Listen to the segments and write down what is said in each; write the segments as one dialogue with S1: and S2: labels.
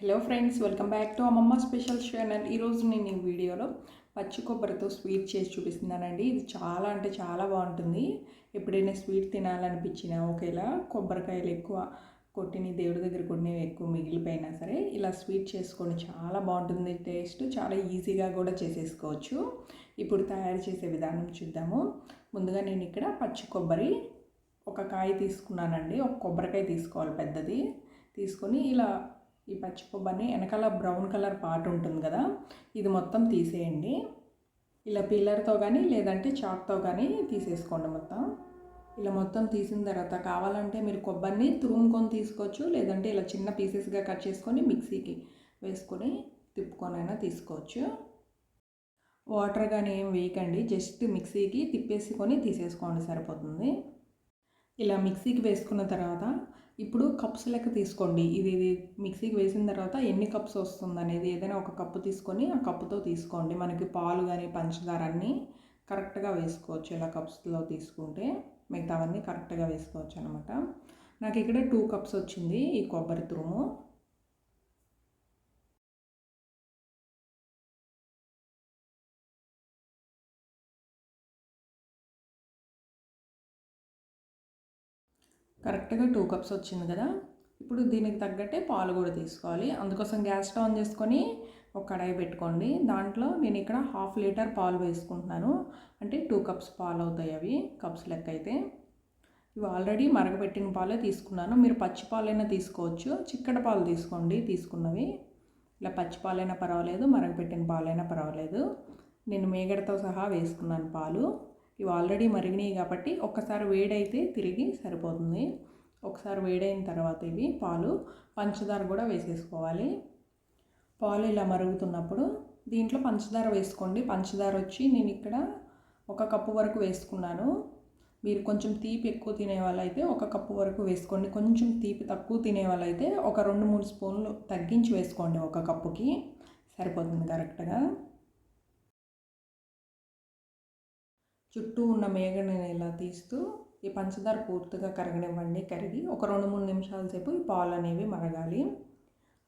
S1: Hello friends welcome back to Ammamma special channel ఈరోజు నేను ఈ వీడియోలో పచ్చి కొబ్బరితో స్వీట్ చేసి చూపిస్తున్నానండి. ఇది చాలా అంటే చాలా బాగుంటుంది. ఎప్పుడైనా స్వీట్ తినాలనిపించినా ఒకేలా కొబ్బరికాయలు ఎక్కువ కొట్టిని దేవుడి దగ్గర కొట్టినవి ఎక్కువ మిగిలిపోయినా సరే ఇలా స్వీట్ చేసుకొని చాలా బాగుంటుంది టేస్ట్. చాలా ఈజీగా కూడా చేసేసుకోవచ్చు. ఇప్పుడు తయారు చేసే విధానం చూద్దాము. ముందుగా నేను ఇక్కడ పచ్చి కొబ్బరి ఒక కాయ తీసుకున్నానండి. ఒక కొబ్బరికాయ తీసుకోవాలి పెద్దది. తీసుకొని ఇలా ఈ పచ్చి వెనకాల బ్రౌన్ కలర్ పార్ట్ ఉంటుంది కదా ఇది మొత్తం తీసేయండి. ఇలా పిల్లర్తో కానీ లేదంటే చాక్తో కానీ తీసేసుకోండి మొత్తం. ఇలా మొత్తం తీసిన తర్వాత కావాలంటే మీరు కొబ్బరిని తురుముకొని తీసుకోవచ్చు లేదంటే ఇలా చిన్న పీసెస్గా కట్ చేసుకొని మిక్సీకి వేసుకొని తిప్పుకొనైనా తీసుకోవచ్చు. వాటర్ కానీ ఏం వేయకండి జస్ట్ మిక్సీకి తిప్పేసుకొని తీసేసుకోండి సరిపోతుంది. ఇలా మిక్సీకి వేసుకున్న తర్వాత ఇప్పుడు కప్స్ లెక్క తీసుకోండి. ఇది ఇది మిక్సీకి వేసిన తర్వాత ఎన్ని కప్స్ వస్తుంది అనేది ఏదైనా ఒక కప్పు తీసుకొని ఆ కప్పుతో తీసుకోండి. మనకి పాలు కానీ పంచదార అన్నీ కరెక్ట్గా వేసుకోవచ్చు. ఇలా కప్స్లో తీసుకుంటే మిగతావన్నీ కరెక్ట్గా వేసుకోవచ్చు అనమాట నాకు ఇక్కడ టూ కప్స్ వచ్చింది. ఈ కొబ్బరి తురుము. కరెక్ట్గా టూ కప్స్ వచ్చింది కదా? ఇప్పుడు దీనికి తగ్గట్టే పాలు కూడా తీసుకోవాలి. అందుకోసం గ్యాస్ స్టవ్ ఆన్ చేసుకొని ఒక కడాయి పెట్టుకోండి. దాంట్లో నేను ఇక్కడ హాఫ్ లీటర్ పాలు వేసుకుంటున్నాను. అంటే టూ కప్స్ పాలు అవుతాయి అవి కప్స్ లెక్క అయితే ఇవి ఆల్రెడీ మరగబెట్టిన పాలే తీసుకున్నాను. మీరు పచ్చి పాలైనా తీసుకోవచ్చు. చిక్కటి పాలు తీసుకోండి తీసుకున్నవి. ఇలా పచ్చి పాలైనా పర్వాలేదు మరగబెట్టిన పాలైనా పర్వాలేదు. నేను మేగడతో సహా వేసుకున్నాను పాలు. ఇవి ఆల్రెడీ మరిగినాయి కాబట్టి ఒక్కసారి వేడైతే తిరిగి సరిపోతుంది. ఒకసారి వేడైన తర్వాత ఇవి పాలు పంచదార కూడా వేసేసుకోవాలి. పాలు ఇలా మరుగుతున్నప్పుడు దీంట్లో పంచదార వేసుకోండి. పంచదార వచ్చి నేను ఇక్కడ ఒక కప్పు వరకు వేసుకున్నాను. మీరు కొంచెం తీపి ఎక్కువ తినే వాళ్ళైతే ఒక కప్పు వరకు వేసుకోండి. కొంచెం తీపి తక్కువ తినే వాళ్ళైతే ఒక రెండు మూడు స్పూన్లు తగ్గించి వేసుకోండి ఒక కప్పుకి. సరిపోతుంది కరెక్ట్గా. చుట్టూ ఉన్న మేగడని ఇలా తీస్తూ ఈ పంచదార పూర్తిగా కరగనివ్వండి కరిగి ఒక రెండు మూడు నిమిషాల సేపు ఈ పాలు అనేవి మరగాలి.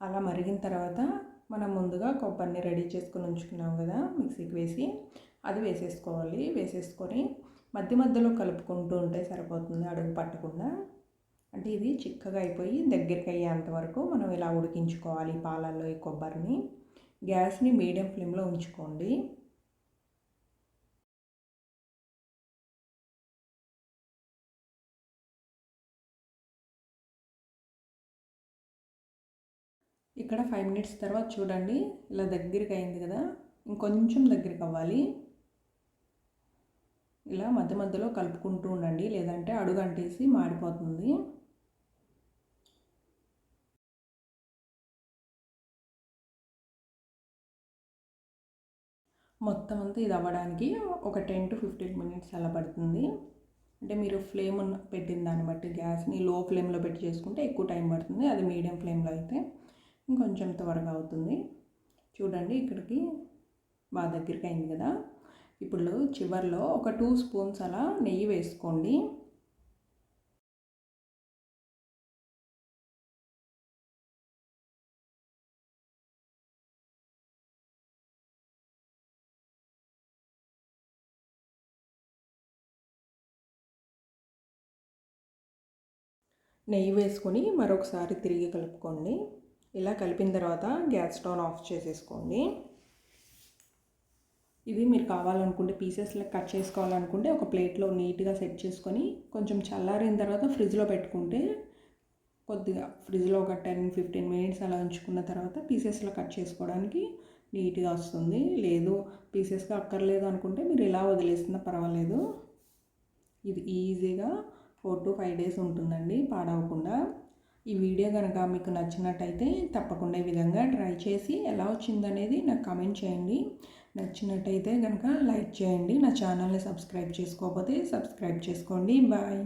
S1: అలా మరిగిన తర్వాత మనం ముందుగా కొబ్బరిని రెడీ చేసుకుని ఉంచుకున్నాం కదా మిక్సీకి వేసి అది వేసేసుకోవాలి. వేసేసుకొని మధ్య మధ్యలో కలుపుకుంటూ ఉంటే సరిపోతుంది అడుగు పట్టకుండా. అంటే ఇది చిక్కగా అయిపోయి దగ్గరికి అయ్యేంత వరకు మనం ఇలా ఉడికించుకోవాలి పాలల్లో ఈ కొబ్బరిని. గ్యాస్ని మీడియం ఫ్లేమ్లో ఉంచుకోండి. ఇక్కడ ఫైవ్ మినిట్స్ తర్వాత చూడండి ఇలా దగ్గరికి అయింది కదా. ఇంకొంచెం దగ్గరికి అవ్వాలి. ఇలా మధ్య మధ్యలో కలుపుకుంటూ ఉండండి లేదంటే అడుగు అంటేసి మాడిపోతుంది. మొత్తం అంతా ఇది అవ్వడానికి ఒక టెన్ టు ఫిఫ్టీన్ మినిట్స్ అలా పడుతుంది. అంటే మీరు ఫ్లేమ్ పెట్టిన దాన్ని బట్టి గ్యాస్ని లో ఫ్లేమ్లో పెట్టి చేసుకుంటే ఎక్కువ టైం పడుతుంది. అది మీడియం ఫ్లేమ్లో అయితే. కొంచెం త్వరగా అవుతుంది. చూడండి ఇక్కడికి బాగా దగ్గరికి అయింది కదా. ఇప్పుడు చివరిలో ఒక టూ స్పూన్స్ అలా నెయ్యి వేసుకోండి. నెయ్యి వేసుకొని మరొకసారి తిరిగి కలుపుకోండి. ఇలా కలిపిన తర్వాత గ్యాస్ స్టవ్ ఆఫ్ చేసేసుకోండి. ఇది మీరు కావాలనుకుంటే పీసెస్లో కట్ చేసుకోవాలనుకుంటే ఒక ప్లేట్లో నీట్గా సెట్ చేసుకొని కొంచెం చల్లారిన తర్వాత ఫ్రిడ్జ్లో పెట్టుకుంటే కొద్దిగా ఫ్రిడ్జ్లో ఒక టెన్ ఫిఫ్టీన్ మినిట్స్ అలా ఉంచుకున్న తర్వాత పీసెస్లో కట్ చేసుకోవడానికి నీట్గా వస్తుంది. లేదు పీసెస్గా అక్కర్లేదు అనుకుంటే మీరు ఇలా వదిలేస్తున్నా పర్వాలేదు. ఇది ఈజీగా ఫోర్ టు ఫైవ్ డేస్ ఉంటుందండి పాడవకుండా. ఈ వీడియో కనుక మీకు నచ్చినట్టయితే తప్పకుండా ఈ విధంగా ట్రై చేసి ఎలా వచ్చిందనేది నాకు కమెంట్ చేయండి. నచ్చినట్టయితే కనుక లైక్ చేయండి. నా ఛానల్ని సబ్స్క్రైబ్ చేసుకోకపోతే సబ్స్క్రైబ్ చేసుకోండి. బాయ్.